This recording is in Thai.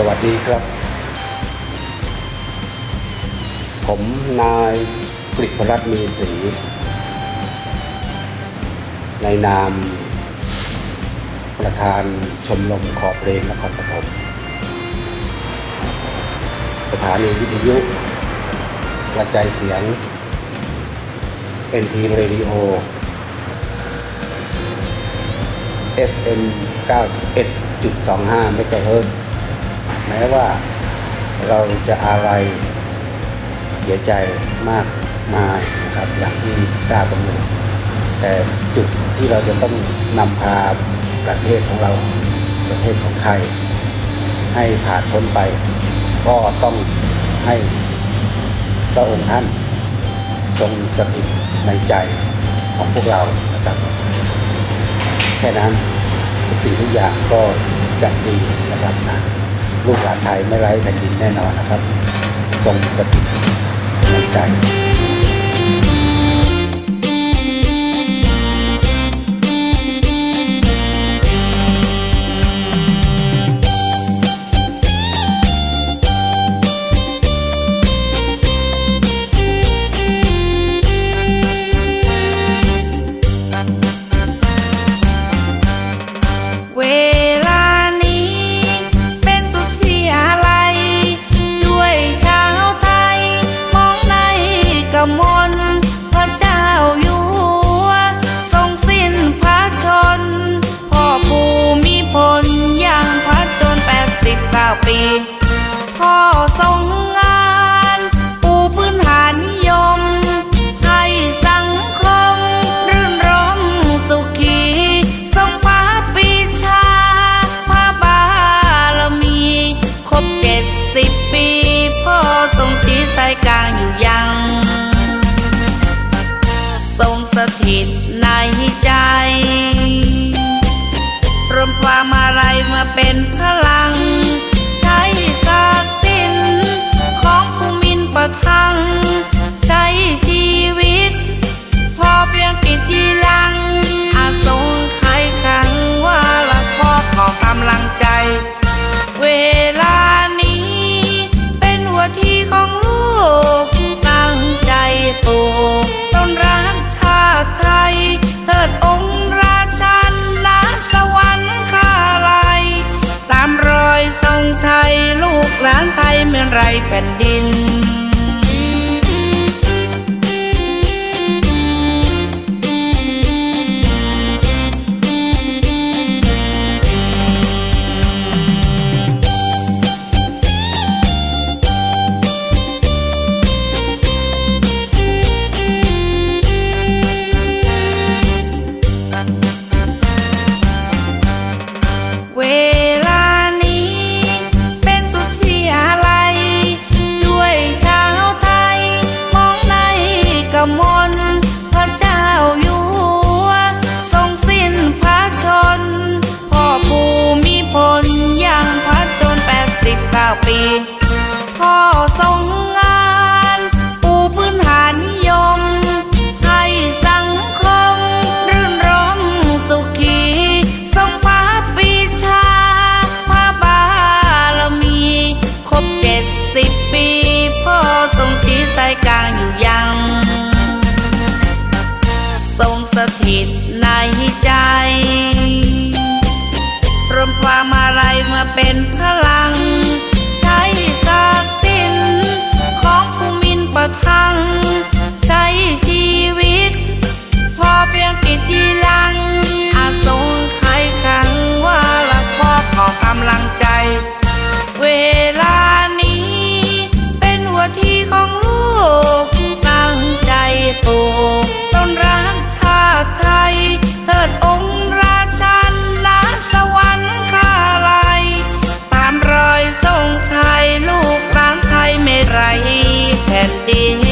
สวัสดีครับ ผมนายกฤษรัตน์มีศรีในนาม ประธานชมรมขอบเพลงนครปฐมสถานีวิทยุกระจายเสียง NT Radio FM 91.25 MHz แม้ว่าเราจะอะไรเสียใจมากมายนะครับอย่างที่ทราบกันอยู่แต่จุดที่เราจะต้องนำพาประเทศของเราประเทศของไทยให้ผ่านพ้นไป ก็ต้องให้พระองค์ท่านทรงสถิตในใจของพวกเรานะครับแค่นั้นทุกสิ่งทุกอย่างก็จะดีนะครับนะ ลูกหลานไทยไม่ไร้แผ่นดินแน่นอนนะครับทรงสถิตในใจ ทร ผ่นดิน світ. day.